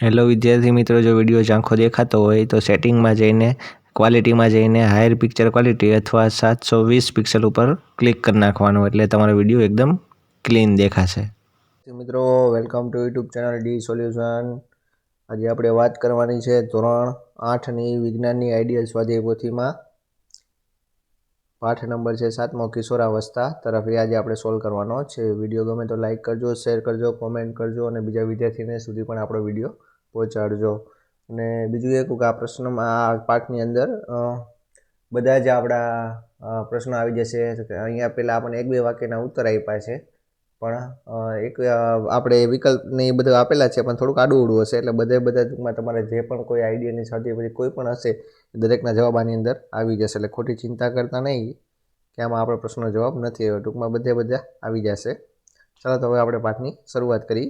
Hello વિદ્યાર્થી મિત્રો, જો વીડિયો ઝાંખો દેખાતો હોય તો સેટિંગમાં જઈને ક્વોલિટીમાં જઈને હાયર પિક્ચર ક્વોલિટી અથવા સાતસો વીસ પિક્સલ ઉપર ક્લિક કરી નાખવાનું એટલે તમારો વીડિયો એકદમ ક્લીન દેખાશે. મિત્રો welcome to YouTube channel D solution આજે આપણે વાત કરવાની છે ધોરણ આઠની વિજ્ઞાનની આઈડિયલ સ્વાધ્યાય પોથીમાં પાઠ નંબર છે સાતમો, કિશોરાવસ્થા તરફ એ આજે આપણે સોલ્વ કરવાનો છે. વીડિયો ગમે તો લાઇક કરજો શેર કરજો કોમેન્ટ કરજો અને બીજા વિદ્યાર્થીને સુધી પણ આપણો વીડિયો પહોંચાડજો. અને બીજું એક કે આ પ્રશ્નમાં, આ પાઠની અંદર બધા જ આપણા પ્રશ્નો આવી જશે. અહીંયા પહેલાં આપણને એક બે વાક્યના ઉત્તર આપ્યા છે. પણ એક આપણે વિકલ્પને એ બધું આપેલા છે, પણ થોડુંક આડું ઉડું હશે. એટલે બધે બધા ટૂંકમાં તમારે જે પણ કોઈ આઈડિયાની સાથે પછી કોઈ પણ હશે દરેકના જવાબ આની અંદર આવી જશે. એટલે ખોટી ચિંતા કરતા નહીં કે આમાં આપણો પ્રશ્નનો જવાબ નથી આવ્યો. ટૂંકમાં બધે બધા આવી જશે. ચાલો તો હવે આપણે પાઠની શરૂઆત કરી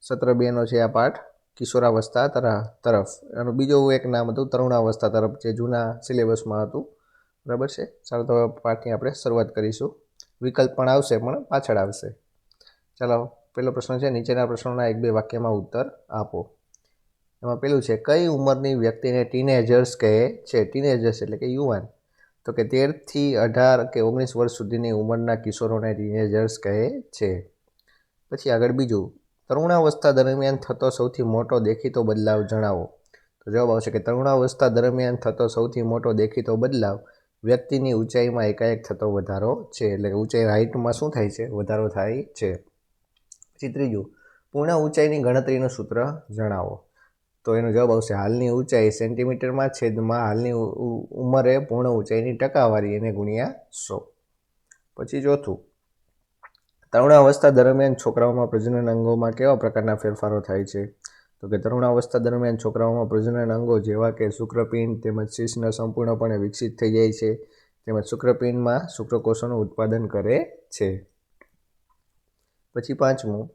સત્ર બેનો છે આ પાઠ, કિશોરાવસ્થા તરફ. એનું બીજું એક નામ હતું તરુણાવસ્થા તરફ, જે જૂના સિલેબસમાં હતું. બરાબર છે? ચાલો તો પાઠની આપણે શરૂઆત કરીશું. વિકલ્પ પણ આવશે, પણ પાછળ આવશે. ચાલો પહેલો પ્રશ્ન છે, નીચેના પ્રશ્નોના એક બે વાક્યમાં ઉત્તર આપો. એમાં પેલું છે, કઈ ઉંમરની વ્યક્તિને ટીનેજર્સ કહે છે? ટીનેજર્સ એટલે કે યુવાન. તો કે તેરથી અઢાર કે ઓગણીસ વર્ષ સુધીની ઉંમરના કિશોરોને ટીનેજર્સ કહે છે. પછી આગળ બીજું તરુણાવસ્થા દરમિયાન થતો સૌથી મોટો દેખીતો બદલાવ જણાવો. તો જવાબ આવશે કે તરુણાવસ્થા દરમિયાન થતો સૌથી મોટો દેખીતો બદલાવ વ્યક્તિની ઊંચાઈમાં એકાએક થતો વધારો છે. એટલે ઊંચાઈ હાઇટમાં શું થાય છે? વધારો થાય છે. પછી ત્રીજું, પૂર્ણ ઊંચાઈની ગણતરીનું સૂત્ર જણાવો. તો એનો જવાબ આવશે, હાલની ઊંચાઈ સેન્ટીમીટરમાં છેદમાં હાલની ઉંમરે પૂર્ણ ઊંચાઈની ટકાવારી એને ગુણ્યા સો. પછી ચોથું તરુણાવસ્થા દરમિયાન છોકરાઓમાં પ્રજનન અંગોમાં કેવા પ્રકારના ફેરફારો થાય છે? તો કે તરુણાવસ્થા દરમિયાન છોકરાઓમાં પ્રજનન અંગો જેવા કે શુક્રપિંડ તેમજ શીશના સંપૂર્ણપણે વિકસિત થઈ જાય છે. તેમજ શુક્રપિંડમાં શુક્રકોષોનું ઉત્પાદન કરે છે. પછી પાંચમું.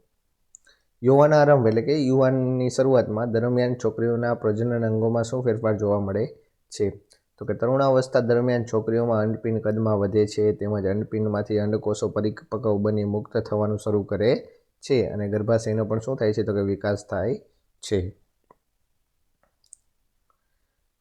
યૌવનારંભ એટલે કે યુવાનની શરૂઆતમાં દરમિયાન છોકરીઓના પ્રજનન અંગોમાં શું ફેરફાર જોવા મળે છે? તો કે તરુણાવસ્થા દરમિયાન છોકરીઓમાં અંડપિંડ કદમાં વધે છે તેમજ અંડપિંડમાંથી અંડકોષો પરિપક્વ બની મુક્ત થવાનું શરૂ કરે છે અને ગર્ભાશયનો પણ શું થાય છે તો કે વિકાસ થાય છે.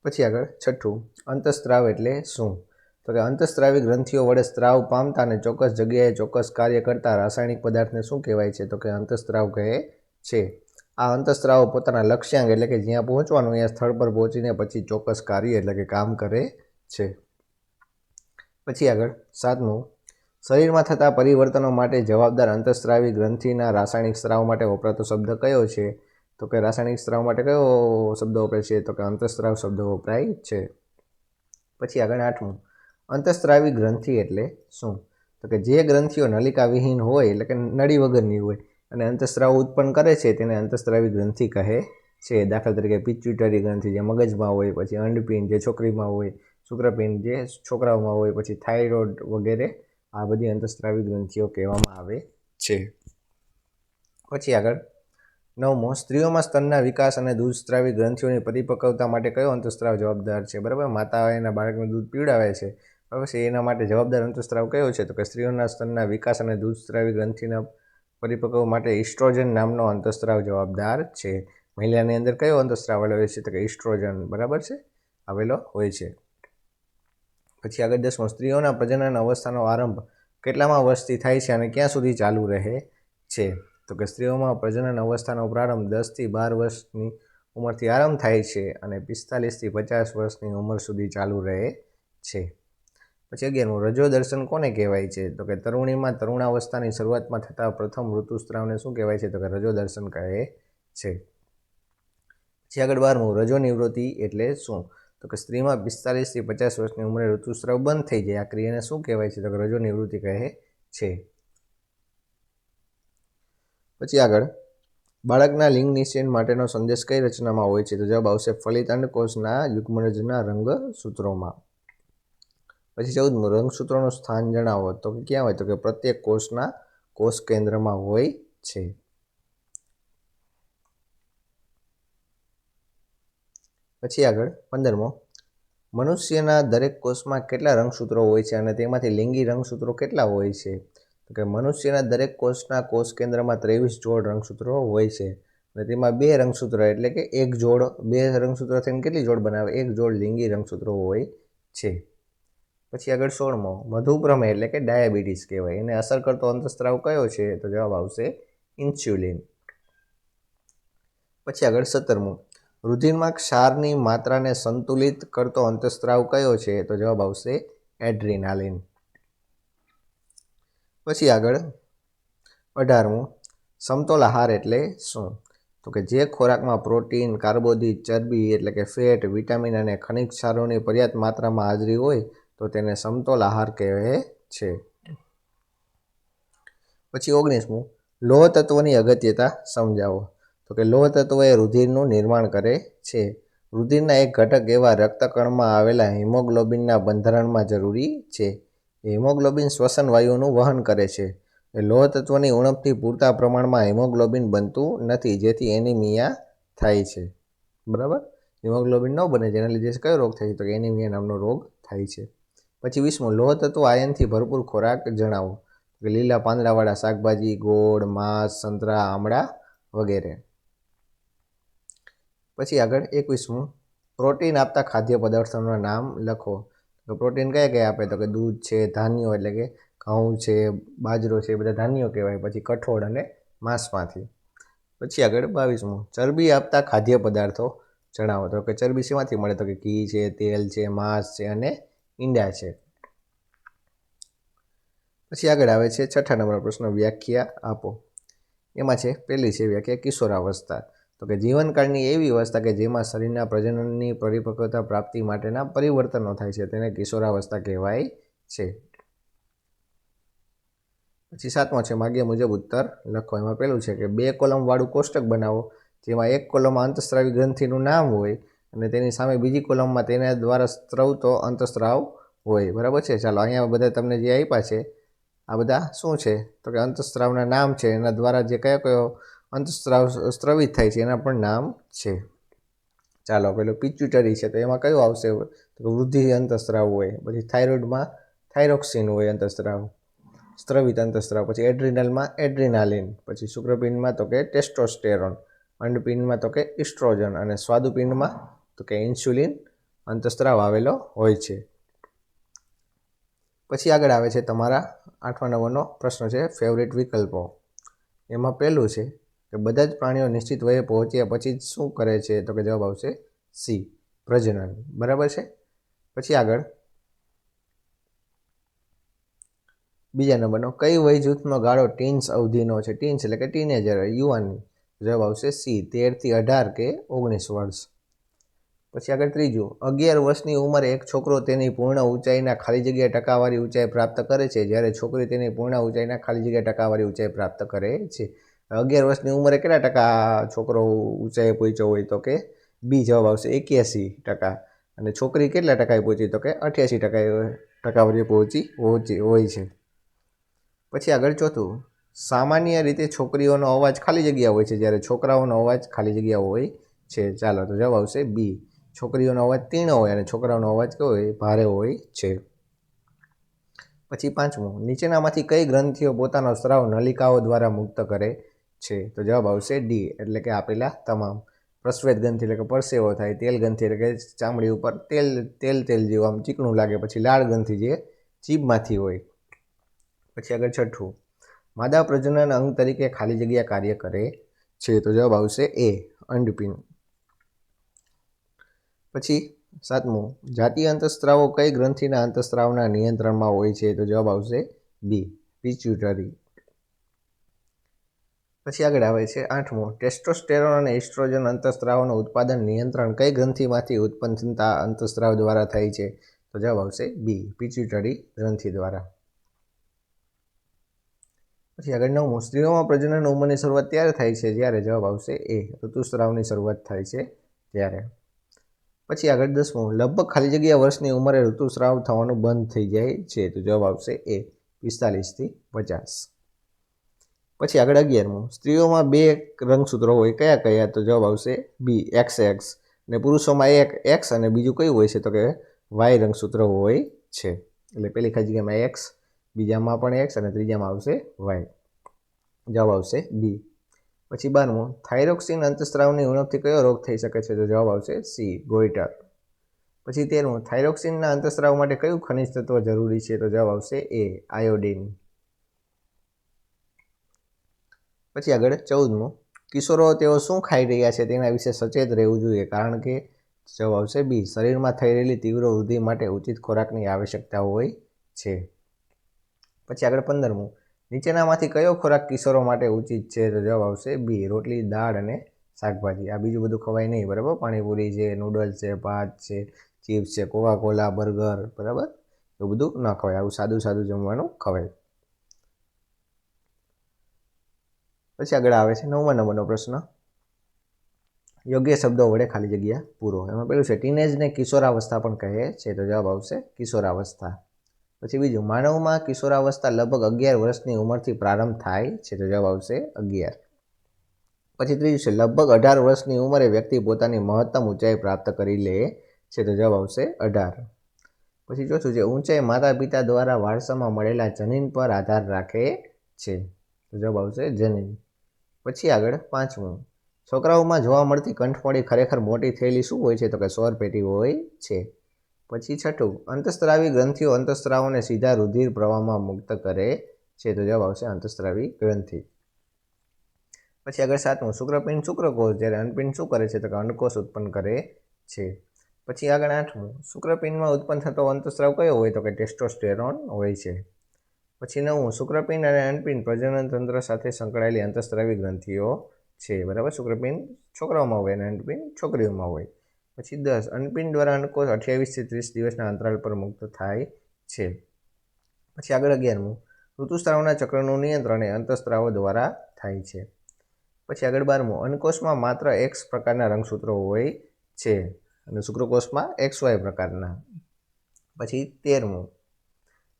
પછી આગળ છઠ્ઠું, અંતસ્ત્રાવ એટલે શું? તો કે અંતસ્ત્રાવી ગ્રંથિઓ વડે સ્ત્રાવ પામતા અને ચોક્કસ જગ્યાએ ચોક્કસ કાર્ય કરતા રાસાયણિક પદાર્થને શું કહેવાય છે? તો કે અંતસ્ત્રાવ કહે છે. આ અંતસ્ત્રાવો પોતાના લક્ષ્યાંક એટલે કે જ્યાં પહોંચવાનું એ સ્થળ પર પહોંચીને પછી ચોક્કસ કાર્ય એટલે કે કામ કરે છે. પછી આગળ, સાતમું. શરીરમાં થતા પરિવર્તનો માટે જવાબદાર અંતસ્ત્રાવી ગ્રંથિના રાસાયણિક સ્ત્રાવ માટે વપરાતો શબ્દ કયો છે? તો કે રાસાયણિક સ્ત્રાવ માટે કયો શબ્દ વપરાય છે? તો કે અંતસ્ત્રાવ શબ્દ વપરાય છે. પછી આગળ આઠમું. અંતસ્ત્રાવી ગ્રંથિ એટલે શું? તો કે જે ગ્રંથિઓ નલિકા વિહીન હોય એટલે કે નળી વગરની હોય અને અંતઃસ્ત્રાવ ઉત્પન્ન કરે છે તેને અંતઃસ્ત્રાવી ગ્રંથિ કહે છે. દાખલા તરીકે પિચ્યુટરી ગ્રંથિ જે મગજમાં હોય, પછી અંડપિંડ જે છોકરીમાં હોય, શુક્રપિંડ જે છોકરાઓમાં હોય, પછી થાઇરોઇડ વગેરે, આ બધી અંતઃસ્ત્રાવી ગ્રંથિઓ કહેવામાં આવે છે. પછી આગળ. નવમો. સ્ત્રીઓમાં સ્તનના વિકાસ અને દૂધસ્ત્રાવી ગ્રંથિઓની પરિપક્વતા માટે કયો અંતસ્ત્રાવ જવાબદાર છે? બરાબર? માતા એના બાળકને દૂધ પીવડાવે છે. બરાબર? છે એના માટે જવાબદાર અંતસ્ત્રાવ કયો છે? તો કે સ્ત્રીઓના સ્તનના વિકાસ અને દૂધસ્ત્રાવી ગ્રંથિના પરિપક્વ માટે ઇસ્ટ્રોજન નામનો અંતસ્ત્રાવ જવાબદાર છે. મહિલાની અંદર કયો અંતસ્ત્રાવ આવેલો હોય છે તો કે ઇસ્ટ્રોજન, બરાબર છે? આવેલો હોય છે. પછી આગળ દસમો, સ્ત્રીઓના પ્રજનન અવસ્થાનો આરંભ કેટલામાં વર્ષથી થાય છે અને ક્યાં સુધી ચાલુ રહે છે? તો કે સ્ત્રીઓમાં પ્રજનન અવસ્થાનો પ્રારંભ દસથી બાર વર્ષની ઉંમરથી આરંભ થાય છે અને પિસ્તાલીસથી પચાસ વર્ષની ઉંમર સુધી ચાલુ રહે છે. પછી અગિયારમું રજો દર્શન કોને કહેવાય છે? તો કે તરુણીમાં તરુણાવસ્થાની શરૂઆતમાં થતા પ્રથમ ઋતુસ્ત્રાવને શું કહેવાય છે? તો કે રજો દર્શન કહે છે. પછી આગળ બારમું, રજો નિવૃત્તિ એટલે શું? તો કે સ્ત્રીમાં પિસ્તાલીસથી પચાસ વર્ષની ઉંમરે ઋતુસ્રાવ બંધ થઈ જાય. આ ક્રિયાને શું કહેવાય છે? તો કે રજો નિવૃત્તિ કહે છે. પછી આગળ, બાળકના લિંગ નિશ્ચયન માટેનો સંદેશ કઈ રચનામાં હોય છે? તો જવાબ આવશે ફલિત અંડકોષના યુગ્મરજના રંગ સૂત્રોમાં પછી ચૌદમું રંગસૂત્રોનું સ્થાન જણાવો. તો કે ક્યાં હોય? તો કે પ્રત્યેક કોષના કોષ કેન્દ્રમાં હોય છે. પછી આગળ પંદરમો. મનુષ્યના દરેક કોષમાં કેટલા રંગસૂત્રો હોય છે અને તેમાંથી લિંગી રંગસૂત્રો કેટલા હોય છે? તો કે મનુષ્યના દરેક કોષના કોષ કેન્દ્રમાં ત્રેવીસ જોડ રંગસૂત્રો હોય છે. અને તેમાં બે રંગસૂત્ર એટલે કે એક જોડ, બે રંગસૂત્ર થઈને કેટલી જોડ બનાવે? એક જોડ લિંગી રંગસૂત્રો હોય છે. પછી આગળ સોળમો, મધુપ્રમેહ એટલે કે ડાયાબિટીસ કહેવાય. એને અસર કરતો અંતસ્ત્રાવ કયો છે? તો જવાબ આવશે ઇન્સ્યુલિન. પછી આગળ સત્તરમું, રુધિરમાં ક્ષારની માત્રાને સંતુલિત કરતો અંતસ્ત્રાવ કયો છે? તો જવાબ આવશે એડ્રિનાલિન. પછી આગળ અઢારમું, સમતોલ આહાર એટલે શું? તો કે જે ખોરાકમાં પ્રોટીન, કાર્બોદિત, ચરબી એટલે કે ફેટ, વિટામિન અને ખનિજ ક્ષારોની પર્યાપ્ત માત્રામાં હાજરી હોય તો તેને સમતોલ આહાર કહેવાય છે. પછી ઓગણીસમું લોહ તત્વની અગત્યતા સમજાવો. તો કે લોહ તત્વ એ રુધિરનું નિર્માણ કરે છે. રુધિરના એક ઘટક એવા રક્તકણમાં આવેલા હિમોગ્લોબિનના બંધારણમાં જરૂરી છે. હિમોગ્લોબિન શ્વસન વાયુનું વહન કરે છે. એ લોહ તત્વની ઉણપથી પૂરતા પ્રમાણમાં હિમોગ્લોબિન બનતું નથી, જેથી એનિમિયા થાય છે. બરાબર? હિમોગ્લોબિન ન બને જેના લીધે કયો રોગ થાય છે? તો એનિમિયા નામનો રોગ થાય છે. પછી વીસમું લોહ તત્વ આયનથી ભરપૂર ખોરાક જણાવો. કે લીલા પાંદડાવાળા શાકભાજી, ગોળ, માંસ, સંતરા, આમળા વગેરે. પછી આગળ એકવીસમું પ્રોટીન આપતા ખાદ્ય પદાર્થોના નામ લખો. તો પ્રોટીન કયા કયા આપે? તો કે દૂધ છે, ધાન્યો એટલે કે ઘઉં છે, બાજરો છે, એ બધા ધાન્યો કહેવાય. પછી કઠોળ અને માંસમાંથી. પછી આગળ બાવીસમું, ચરબી આપતા ખાદ્ય પદાર્થો જણાવો. તો કે ચરબી શેમાંથી મળે? તો કે ઘી છે, તેલ છે, માંસ છે અને ઈંડા છે. પછી આગળ આવે છે છઠ્ઠા નંબર પ્રશ્ન વ્યાખ્યા આપો. એમાં છે, પહેલી છે વ્યાખ્યા કિશોરાવસ્થા. તો કે જીવનકાળની એવી અવસ્થા કે જેમાં શરીરના પ્રજનનની પરિપક્વતા પ્રાપ્તિ માટેના પરિવર્તનો થાય છે તેને કિશોરાવસ્થા કહેવાય છે. પછી સાતમો છે, માગ્યા મુજબ ઉત્તર લખો. એમાં પહેલું છે કે બે કોલમવાળું કોષ્ટક બનાવો, જેમાં એક કોલમમાં અંતસ્ત્રાવી ગ્રંથિનું નામ હોય અને તેની સામે બીજી કોલમમાં તેના દ્વારા સ્ત્રવતો અંતસ્ત્રાવ હોય. બરાબર છે? ચાલો, અહીંયા બધા તમને જે આપ્યા છે, આ બધા શું છે? તો કે અંતસ્ત્રાવના નામ છે, એના દ્વારા જે કયો કયો અંતસ્ત્રાવ સ્ત્રવિત થાય છે, એના પણ નામ છે. ચાલો, પેલું પિચ્યુટરી છે, તો એમાં કયું આવશે? તો વૃદ્ધિ અંતસ્ત્રાવ હોય, પછી થાઇરોઇડમાં થાઇરોક્સિન હોય અંતસ્ત્રાવ, સ્ત્રવિત અંતસ્ત્રાવ, પછી એડ્રિનલમાં એડ્રિનાલિન પછી શુક્રપિંડમાં તો કે ટેસ્ટોસ્ટેરોન અંડપિંડમાં તો કે ઇસ્ટ્રોજન અને સ્વાદુપિંડમાં તો કે ઇન્સ્યુલિન અંતસ્ત્રાવ આવેલો હોય છે. પછી આગળ આવે છે તમારા આઠમા નંબરનો પ્રશ્ન છે ફેવરેટ વિકલ્પો. એમાં પહેલું છે કે બધા જ પ્રાણીઓ નિશ્ચિત વયે પહોંચ્યા પછી શું કરે છે? તો કે જવાબ આવશે સી, પ્રજનન. બરાબર છે? પછી આગળ. બીજા નંબરનો, કઈ વય જૂથનો ગાળો ટીન્સ અવધિનો છે? ટીન્સ એટલે કે ટીનેજર યુવાની જવાબ આવશે સી, તેરથી અઢાર કે ઓગણીસ વર્ષ. પછી આગળ ત્રીજું, અગિયાર વર્ષની ઉંમરે એક છોકરો તેની પૂર્ણ ઊંચાઈના ખાલી જગ્યાએ ટકાવારી ઊંચાઈ પ્રાપ્ત કરે છે, જ્યારે છોકરી તેની પૂર્ણ ઊંચાઈના ખાલી જગ્યાએ ટકાવારી ઊંચાઈ પ્રાપ્ત કરે છે. અગિયાર વર્ષની ઉંમરે કેટલા ટકા છોકરો ઊંચાઈએ પહોંચ્યો હોય તો કે બી જવાબ આવશે એક્યાસી ટકા અને છોકરી કેટલા ટકાએ પહોંચી તો કે અઠ્યાસી ટકા ટકાવારી પહોંચી પહોંચી હોય છે. પછી આગળ ચોથું, સામાન્ય રીતે છોકરીઓનો અવાજ ખાલી જગ્યા હોય છે, જ્યારે છોકરાઓનો અવાજ ખાલી જગ્યા હોય છે. ચાલો તો જવાબ આવશે બી. છોકરીઓનો અવાજ તીણો હોય અને છોકરાઓનો અવાજ કેવો હોય ભારે હોય છે. પછી પાંચમું, નીચેનામાંથી કઈ ગ્રંથિઓ પોતાનો સ્રાવ નલિકાઓ દ્વારા મુક્ત કરે છે? તો જવાબ આવશે ડી એટલે કે આપેલા તમામ. પ્રસ્વેદ ગ્રંથિ એટલે કે પરસેવો થાય, તેલ ગ્રંથિ એટલે કે ચામડી ઉપર તેલ તેલ તેલ જેવું આમ ચીકણું લાગે, પછી લાળ ગ્રંથિ જે જીભમાંથી હોય. પછી આગળ છઠ્ઠું, માદા પ્રજનન અંગ તરીકે ખાલી જગ્યા કાર્ય કરે છે? તો જવાબ આવશે એ અંડપિંડ. પછી સાતમું જાતીય અંતસ્ત્રાવો કઈ ગ્રંથિના અંતસ્ત્રાવના નિયંત્રણમાં હોય છે? તો જવાબ આવશે બી, પિચ્યુટરી. પછી આગળ આવે છે આઠમું, ટેસ્ટોસ્ટેરોન અને એસ્ટ્રોજન અંતસ્ત્રાવોનું ઉત્પાદન નિયંત્રણ કઈ ગ્રંથિમાંથી ઉત્પન્ન થતા અંતસ્ત્રાવ દ્વારા થાય છે? તો જવાબ આવશે બી, પિચ્યુટરી ગ્રંથિ દ્વારા. પછી આગળ નવમું, સ્ત્રીઓમાં પ્રજનન ઉંમરની શરૂઆત ત્યારે થાય છે? જ્યારે જવાબ આવશે એ ઋતુસ્રાવની શરૂઆત થાય છે ત્યારે. પછી આગળ દસમું, લગભગ ખાલી જગ્યા વર્ષની ઉંમરે ઋતુસ્રાવ થવાનું બંધ થઈ જાય છે. તો જવાબ આવશે એ, પિસ્તાલીસથી પચાસ. પછી આગળ અગિયારમું, સ્ત્રીઓમાં બે રંગસૂત્રો હોય, કયા કયા? તો જવાબ આવશે બી, એક્સ એક્સ. ને પુરુષોમાં એક, એક્સ અને બીજું કયું હોય છે? તો કે વાય રંગસૂત્ર હોય છે. એટલે પેલી ખાલી જગ્યામાં એક્સ, બીજામાં પણ એક્સ અને ત્રીજામાં આવશે વાય. જવાબ આવશે બી. પછી બારમું, થાઇરોક્સિન અંતસ્ત્રાવની ઉણપથી કયો રોગ થઈ શકે છે? તો જવાબ આવશે સી ગોઈટર પછી તેરમું, થાઇરોક્સિનના અંતસ્ત્રાવ માટે કયું ખનિજ તત્વ જરૂરી છે? તો જવાબ આવશે એ આયોડિન. પછી આગળ ચૌદમું, કિશોરો તેઓ શું ખાઈ રહ્યા છે તેના વિશે સચેત રહેવું જોઈએ, કારણ કે જવાબ આવશે બી શરીરમાં થઈ રહેલી તીવ્ર વૃદ્ધિ માટે ઉચિત ખોરાકની આવશ્યકતા હોય છે. પછી આગળ પંદરમું નીચેનામાંથી કયો ખોરાક કિશોરો માટે ઉચિત છે? તો જવાબ આવશે બી, રોટલી, દાળ અને શાકભાજી. આ બીજું બધું ખવાય નહીં, બરાબર? પાણીપુરી છે, નૂડલ્સ છે, ભાત છે, ચિપ્સ છે, કોકાકોલા, બર્ગર, બરાબર? એવું બધું ન ખવાય. આવું સાદું સાદું જમવાનું ખવાય. પછી આગળ આવે છે નવમા નંબરનો પ્રશ્ન. યોગ્ય શબ્દો વડે ખાલી જગ્યા પૂરો. એમાં પેલું છે, ટીનેજને કિશોરાવસ્થા પણ કહે છે. તો જવાબ આવશે કિશોરાવસ્થા. પછી બીજું, માનવમાં કિશોરાવસ્થા લગભગ અગિયાર વર્ષની ઉંમરથી પ્રારંભ થાય છે, તો જવાબ આવશે અગિયાર. પછી ત્રીજું છે, લગભગ અઢાર વર્ષની ઉંમરે વ્યક્તિ પોતાની મહત્તમ ઊંચાઈ પ્રાપ્ત કરી લે છે, તો જવાબ આવશે અઢાર. પછી ચોથું છે, ઊંચાઈ માતા પિતા દ્વારા વારસામાં મળેલા જનીન પર આધાર રાખે છે, તો જવાબ આવશે જનીન. પછી આગળ પાંચમું, છોકરાઓમાં જોવા મળતી કંઠમોડી ખરેખર મોટી થયેલી શું હોય છે? તો કે સોર પેટી હોય છે. પછી છઠ્ઠું, અંતસ્ત્રાવી ગ્રંથિઓ અંતસ્ત્રાવોને સીધા રુધિર પ્રવાહમાં મુક્ત કરે છે. તો જવાબ આવશે અંતસ્ત્રાવી ગ્રંથિ. પછી આગળ સાતમું, શુક્રપિંડ શુક્રકોષ જ્યારે અન્નપિંડ શું કરે છે? તો કે અંડકોષ ઉત્પન્ન કરે છે. પછી આગળ આઠમું, શુક્રપિંડમાં ઉત્પન્ન થતો અંતસ્ત્રાવ કયો હોય? તો કે ટેસ્ટોસ્ટેરોન હોય છે. પછી નવમું, શુક્રપિંડ અને અન્નપિંડ પ્રજનન તંત્ર સાથે સંકળાયેલી અંતસ્ત્રાવી ગ્રંથિઓ છે. બરાબર? શુક્રપિંડ છોકરાઓમાં હોય અને અન્નપિંડ છોકરીઓમાં હોય. પછી દસ. અનપિંડ દ્વારા અંડકોષ અઠ્યાવીસથી ત્રીસ દિવસના અંતરાલ પર મુક્ત થાય છે. પછી આગળ અગિયારમું. ઋતુસ્ત્રાવના ચક્રનું નિયંત્રણ એ અંતસ્ત્રાવો દ્વારા થાય છે. પછી આગળ બારમું. અંકોષમાં માત્ર એક્સ પ્રકારના રંગસૂત્રો હોય છે અને શુક્રકોષમાં એક્સ વાય પ્રકારના. પછી તેરમું.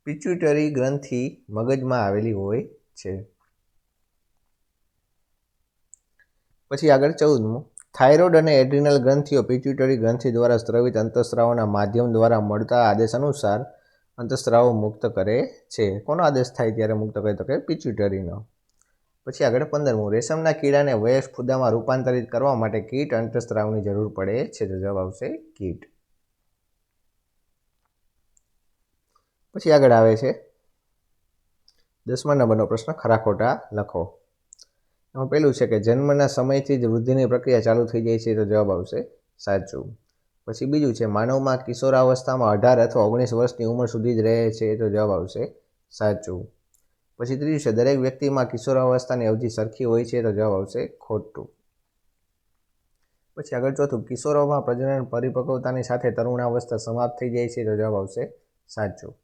પિચ્યુટરી ગ્રંથિ મગજમાં આવેલી હોય છે. પછી આગળ ચૌદમું. થાઇરોઇડ અને એડ્રિનલ ગ્રંથિઓ પિચ્યુટરી ગ્રંથિ દ્વારા સ્ત્રવિત અંતઃસ્રાવના માધ્યમ દ્વારા મળતા આદેશ અનુસાર અંતઃસ્રાવો મુક્ત કરે છે. કોનો આદેશ થાય ત્યારે મુક્ત કરે તો કે પિચ્યુટરીનો પછી આગળ પંદરમું. રેશમના કીડાને વયસ્ક ફુદામાં રૂપાંતરિત કરવા માટે કીટ અંતઃસ્રાવની જરૂર પડે છે. તો જવાબ આવશે કીટ. પછી આગળ આવે છે. દસમા નંબરનો પ્રશ્ન, ખરા ખોટા લખો. એમાં પેલું છે કે જન્મના સમયથી જ વૃદ્ધિની પ્રક્રિયા ચાલુ થઈ જાય છે તો જવાબ આવશે સાચું. પછી બીજું છે, માનવમાં કિશોરાવસ્થામાં અઢાર અથવા ઓગણીસ વર્ષની ઉંમર સુધી જ રહે છે તો જવાબ આવશે સાચું. પછી ત્રીજું છે, દરેક વ્યક્તિમાં કિશોરાવસ્થાની અવધિ સરખી હોય છે તો જવાબ આવશે ખોટું. પછી આગળ ચોથું, કિશોરોમાં પ્રજનન પરિપક્વતાની સાથે તરુણાવસ્થા સમાપ્ત થઈ જાય છે તો જવાબ આવશે સાચું.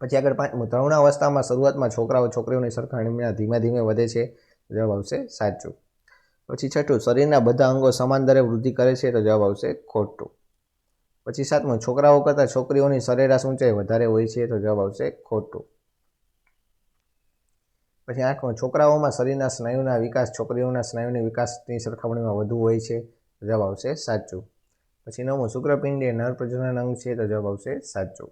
પછી આગળ પાંચમું તરુણાવસ્થામાં શરૂઆતમાં છોકરાઓ, છોકરીઓની સરખામણીમાં ધીમે ધીમે વધે છે, જવાબ આવશે સાચું. પછી છઠ્ઠું, શરીરના બધા અંગો સમાન દરે વૃદ્ધિ કરે છે, તો જવાબ આવશે ખોટું. પછી સાતમું, છોકરાઓ કરતાં છોકરીઓની સરેરાશ ઊંચાઈ વધારે હોય છે, તો જવાબ આવશે ખોટું. પછી આઠમું, છોકરાઓમાં શરીરના સ્નાયુના વિકાસ, છોકરીઓના સ્નાયુની વિકાસની સરખામણીમાં વધુ હોય છે જવાબ આવશે સાચું. પછી નવમું, શુક્રપિંડ એ નર પ્રજનન અંગ છે, તો જવાબ આવશે સાચું.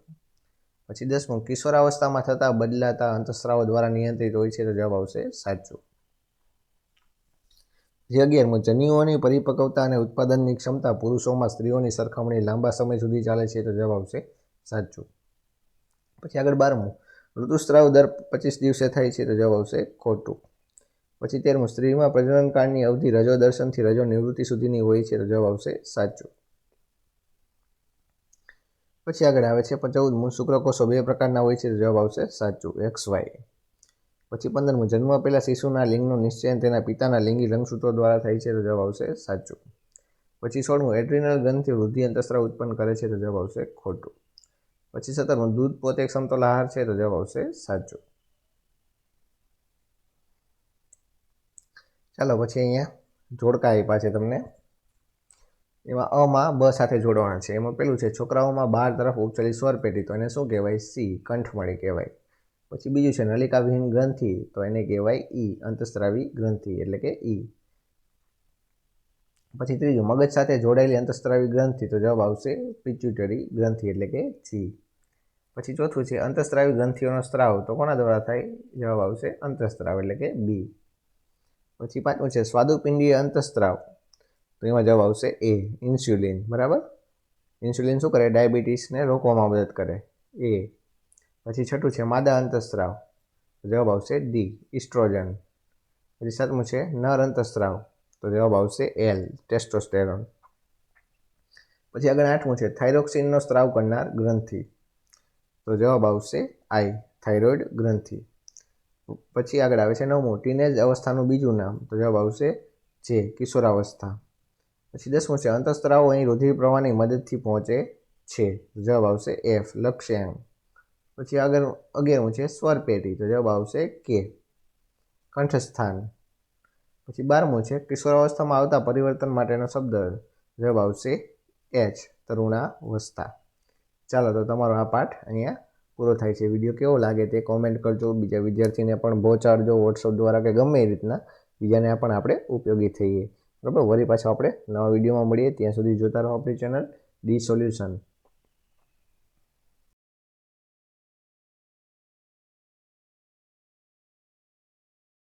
પછી દસમું, કિશોરાવસ્થામાં થતા બદલાતા અંતસ્ત્રાવો દ્વારા નિયંત્રિત હોય છે તો જવાબ આવશે સાચું. જે અગિયારમું જન્યુઓની પરિપક્વતા અને ઉત્પાદનની ક્ષમતા પુરુષોમાં સ્ત્રીઓની સરખામણી લાંબા સમય સુધી ચાલે છે તો જવાબ આવશે સાચું. પછી આગળ બારમું, ઋતુસ્ત્રાવ દર પચીસ દિવસે થાય છે તો જવાબ આવશે ખોટું. પછી તેરમું, સ્ત્રીમાં પ્રજનનકાળની અવધિ રજો દર્શનથી રજો નિવૃત્તિ સુધીની હોય છે તો જવાબ આવશે સાચું. પછી આગળ આવે છે ચૌદમું શુક્રકોષો બે પ્રકારના હોય છે. જવાબ આવશે સાચું, એક્સ, વાય. પછી પંદરમું, જન્મ પહેલાં શિશુના લિંગનું નિશ્ચયન તેના પિતાના લિંગી રંગસૂત્રો દ્વારા થાય છે. તો જવાબ આવશે સાચું. પછી સોળમું, એડ્રિનલ ગ્રંથિ વૃદ્ધિ અંતસ્ત્રાવ ઉત્પન્ન કરે છે. તો જવાબ આવશે ખોટું. પછી સત્તરમું, દૂધ પોતે સમતોલ આહાર છે. તો જવાબ આવશે સાચું. ચાલો, પછી અહીંયા જોડકા આપ્યા છે તમને. એમાં અમાં બ સાથે જોડવાના છે. એમાં પેલું છે, છોકરાઓમાં બાર તરફ ઉચેલી સ્વર પેટી તો એને શું કહેવાય? સી કંઠમણી કહેવાય. પછી બીજું છે, નલિકાવિહીન ગ્રંથિ, તો એને કહેવાય ઈ, અંતસ્ત્રાવી ગ્રંથિ, એટલે કે ઈ. પછી ત્રીજું, મગજ સાથે જોડાયેલી અંતસ્ત્રાવી ગ્રંથિ, તો જવાબ આવશે પિચ્યુટરી ગ્રંથિ, એટલે કે જી પછી ચોથું છે, અંતસ્ત્રાવી ગ્રંથિઓનો સ્ત્રાવ, તો કોના દ્વારા થાય? જવાબ આવશે અંતસ્ત્રાવ, એટલે કે બી. પછી પાંચમું છે, સ્વાદુપિંડીય અંતસ્ત્રાવ. તો એમાં જવાબ આવશે એ, ઇન્સ્યુલિન, બરાબર? ઇન્સ્યુલિન શું કરે? ડાયાબિટીસને રોકવામાં મદદ કરે. એ. પછી છઠ્ઠું છે, માદા અંતસ્ત્રાવ. જવાબ આવશે ડી, ઇસ્ટ્રોજન. પછી સાતમું છે, નર અંતસ્ત્રાવ. તો જવાબ આવશે એલ, ટેસ્ટોસ્ટેરોન. પછી આગળ આઠમું છે, થાઇરોક્સિનનો સ્ત્રાવ કરનાર ગ્રંથિ. તો જવાબ આવશે આઈ, થાઇરોઇડ ગ્રંથિ. પછી આગળ આવે છે નવમું, ટીનેજ અવસ્થાનું બીજું નામ. તો જવાબ આવશે જે, કિશોરાવસ્થા. પછી દસમું છે, અંતસ્ત્રાવો અહીં રુધિર પ્રવાહની મદદથી પહોંચે છે. જવાબ આવશે એફ લક્ષ્યાંક પછી આગળ અગિયારમું છે, સ્વર પેટી તો જવાબ આવશે કે કંઠસ્થાન. પછી બારમું છે, કિશોરાવસ્થામાં આવતા પરિવર્તન માટેનો શબ્દ જવાબ આવશે એચ તરુણાવસ્થા. ચાલો, તો તમારો આ પાઠ અહીંયા પૂરો થાય છે. વીડિયો કેવો લાગે તે કોમેન્ટ કરજો. બીજા વિદ્યાર્થીને પણ પહોંચાડજો વોટ્સઅપ દ્વારા કે ગમે એ રીતના બીજાને પણ આપણે ઉપયોગી થઈએ. બરાબર? વળી પાછા આપણે નવા વિડીયોમાં મળીએ. ત્યાં સુધી જોતા રહો આપણી ચેનલ ડી સોલ્યુશન.